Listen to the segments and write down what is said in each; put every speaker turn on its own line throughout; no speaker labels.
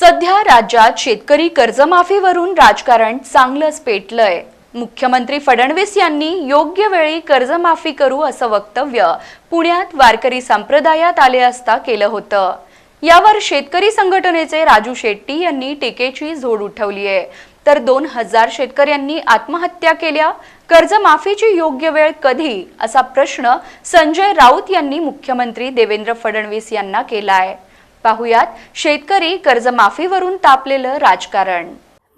सध्या राज्यात शेतकरी कर्जमाफीवरून राजकारण चांगलंच पेटलंय. मुख्यमंत्री फडणवीस यांनी योग्य वेळी कर्जमाफी करू असं वक्तव्य पुण्यात वारकरी संप्रदायात आले असता केलं होतं. यावर शेतकरी संघटनेचे राजू शेट्टी यांनी टीकेची झोड उठवली आहे. तर दोन हजार शेतकऱ्यांनी आत्महत्या केल्या. कर्जमाफीची योग्य वेळ कधी? असा प्रश्न संजय राऊत यांनी मुख्यमंत्री देवेंद्र फडणवीस यांना केला आहे पाहुयात. शेतकरी कर्जमाफीवरून तापलेलं राजकारण.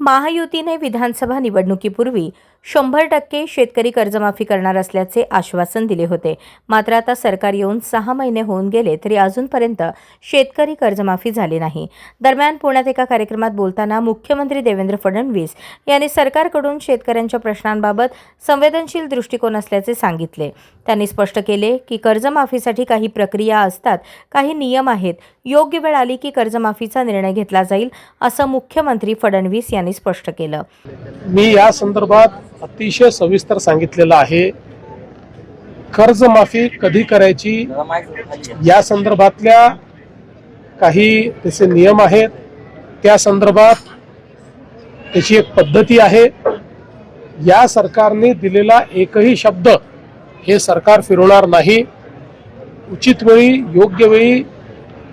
महायुतीने विधानसभा निवडणुकीपूर्वी शंभर टक्के शेतकरी कर्जमाफी करणार असल्याचे आश्वासन दिले होते. मात्र आता सरकार येऊन सहा महिने होऊन गेले तरी अजूनपर्यंत शेतकरी कर्जमाफी झाली नाही. दरम्यान पुण्यात एका कार्यक्रमात बोलताना मुख्यमंत्री देवेंद्र फडणवीस यांनी सरकारकडून शेतकऱ्यांच्या प्रश्नांबाबत संवेदनशील दृष्टिकोन असल्याचे सांगितले. त्यांनी स्पष्ट केले की कर्जमाफीसाठी काही प्रक्रिया असतात काही नियम आहेत. योग्य वेळ आली की कर्जमाफीचा निर्णय घेतला जाईल असं मुख्यमंत्री फडणवीस यांनी स्पष्ट केलं.
मी या संदर्भात अतिशय सविस्तर सांगितलेलं आहे. कर्जमाफी कधी करायची? या संदर्भातल्या काही त्याचे नियम आहेत. त्या संदर्भात त्याची एक पद्धती आहे. या सरकारने दिलेला एकही शब्द हे सरकार फिरवणार नाही. उचित वेळी योग्य वेळी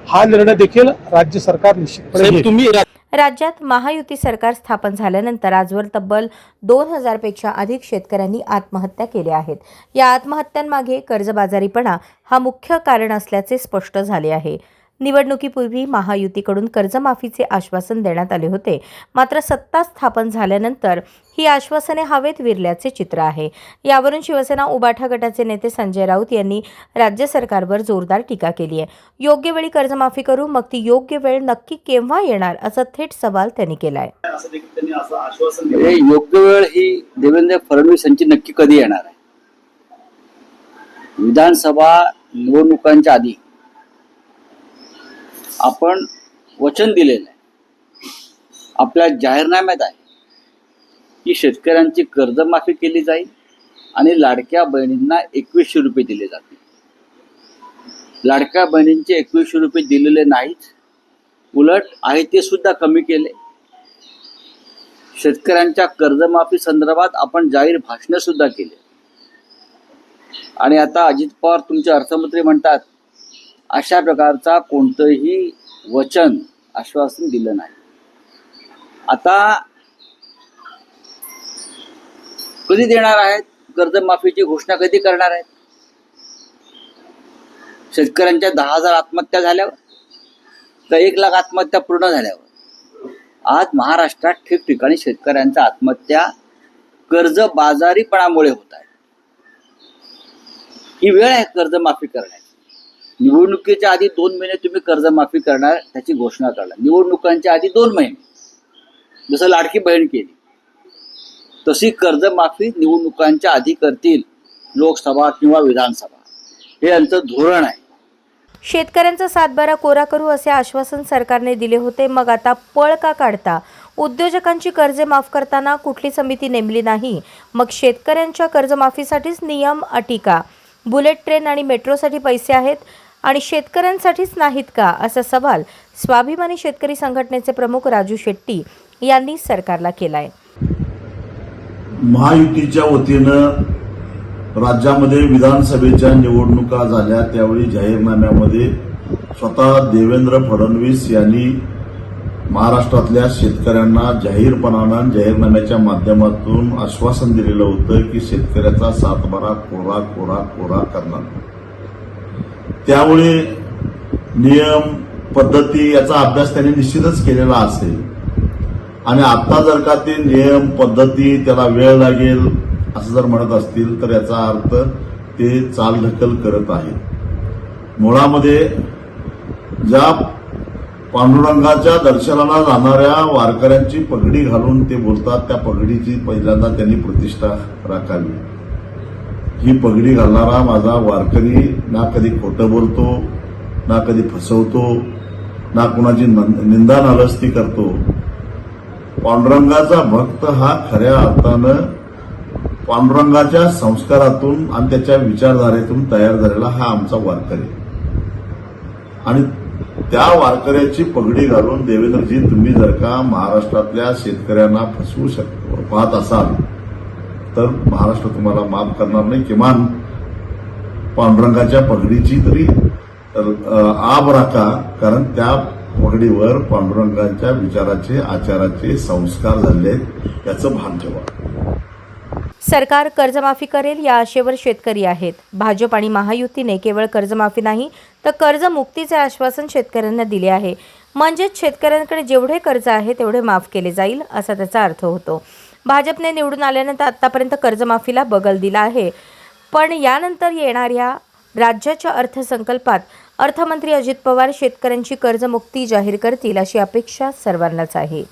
हा निर्णय देखील राज्य सरकार निश्चितपणे.
तुम्ही
राज्यात महायुती सरकार स्थापन झाल्यानंतर आजवर तब्बल दोन हजारपेक्षा अधिक शेतकऱ्यांनी आत्महत्या केल्या आहेत. या आत्महत्यांमागे कर्जबाजारीपणा हा मुख्य कारण असल्याचे स्पष्ट झाले आहे. निवडणुकीपूर्वी महायुतीकडून कर्जमाफीचे आश्वासन देण्यात आले होते. मात्र सत्ता स्थापन झाल्यानंतर ही आश्वासने हवेत विरल्याचे चित्र आहे. यावरून शिवसेना उबाठा गटाचे नेते संजय राऊत यांनी राज्य सरकारवर जोरदार टीका केली आहे. योग्य वेळी कर्जमाफी करू मग ती योग्य वेळ नक्की केव्हा येणार असा थेट सवाल त्यांनी केला आहे
योग्य वेळ ही देवेंद्र फडणवीस यांची नक्की कधी येणार आहे? विधानसभा निवडणुकांच्या आधी आपण वचन दिलेलं आहे. आपल्या जाहीरनाम्यात आहे की शेतकऱ्यांची कर्जमाफी केली जाईल आणि लाडक्या बहिणींना एकवीसशे रुपये दिले जातील. लाडक्या बहिणींचे एकवीसशे रुपये दिलेले नाहीत. उलट आहे ते सुद्धा कमी केले. शेतकऱ्यांच्या कर्जमाफी संदर्भात आपण जाहीर भाषण सुद्धा केले. आणि आता अजित पवार तुमचे अर्थमंत्री म्हणतात अशा प्रकारचा कोणतंही वचन आश्वासन दिलं नाही. आता कधी देणार आहेत? कर्जमाफीची घोषणा कधी करणार आहेत? शेतकऱ्यांच्या दहा हजार आत्महत्या झाल्यावर तर एक लाख आत्महत्या पूर्ण झाल्यावर? आज महाराष्ट्रात ठिकठिकाणी शेतकऱ्यांच्या आत्महत्या कर्ज बाजारीपणामुळे होत आहे ही वेळ आहे कर्जमाफी करण्याची. निवडणुकीच्या आधी दोन महिने तुम्ही कर्जमाफी करणार त्याची घोषणा करणार. निवडणुकांच्या आधी दोन महिने. जसं लाडकी बहीण केली. तशी कर्जमाफी निवडणुकांच्या आधी करतील लोकसभा किंवा विधानसभा. हे यांचं धोरण आहे.
शेतकऱ्यांचा सातबारा कोरा करू असे आश्वासन सरकारने दिले होते मग आता पळ का काढता? उद्योजकांची कर्जे माफ करताना कुठली समिती नेमली नाही? मग शेतकऱ्यांच्या कर्जमाफीसाठीच नियम अटी का बुलेट ट्रेन आणि मेट्रोसाठी पैसे आहेत आणि शेतकऱ्यांसाठीच नाहीत का? असा सवाल स्वाभिमानी शेतकरी संघटनेचे प्रमुख राजू शेट्टी यांनी सरकारला केलाय.
महायुतीच्या वतीनं राज्यामध्ये विधानसभेच्या निवडणुका झाल्या त्यावेळी जाहीरनाम्यामध्ये स्वतः देवेंद्र फडणवीस यांनी महाराष्ट्रातल्या शेतकऱ्यांना जाहीरपणानं जाहीरनाम्याच्या माध्यमातून आश्वासन दिलेलं होतं की शेतकऱ्याचा सातबारा कोरा कोरा कोरा करणार. त्यामुळे नियम पद्धती याचा अभ्यास त्यांनी निश्चितच केलेला असेल. आणि आता जर का ते नियम पद्धती त्याला वेळ लागेल असं जर म्हणत असतील तर याचा अर्थ ते चालढकल करत आहेत. मुळामध्ये ज्या पांडुरंगाच्या दर्शनाला जाणाऱ्या वारकऱ्यांची पगडी घालून ते बोलतात त्या पगडीची पहिल्यांदा त्यांनी प्रतिष्ठा राखावी. ही पगडी घालणारा माझा वारकरी ना कधी खोटं बोलतो ना कधी फसवतो ना कुणाची निंदा नालस्ती करतो. पांडुरंगाचा भक्त हा खऱ्या अर्थानं पांडुरंगाच्या संस्कारातून आणि त्याच्या विचारधारेतून तयार झालेला हा आमचा वारकरी. आणि त्या वारकऱ्याची पगडी घालून देवेंद्रजी तुम्ही जर का महाराष्ट्रातल्या शेतकऱ्यांना फसवू शक पाहत असाल तर महाराष्ट्र तुम्हाला माफ करणार नाही. किमान पांडुरंगाच्या पगडीची तरी आब राखा. कारण त्या पगडीवर पांडुरंगाच्या विचाराचे आचाराचे संस्कार झाले आहेत. याचं भान ठेवा.
सरकार कर्जमाफी करेल या आशेवर शेतकरी आहेत. भाजप आणि महायुतीने केवळ कर्जमाफी नाही तर कर्जमुक्तीचे आश्वासन शेतकऱ्यांना दिले आहे. म्हणजेच शेतकऱ्यांकडे जेवढे कर्ज आहे तेवढे माफ केले जाईल असा त्याचा अर्थ होतो. भाजपने निवडून आल्यानंतर आत्तापर्यंत कर्जमाफीला बगल दिला आहे. पण यानंतर येणाऱ्या राज्याच्या अर्थसंकल्पात अर्थमंत्री अजित पवार शेतकऱ्यांची कर्जमुक्ती जाहीर करतील अशी अपेक्षा सर्वांनाच आहे.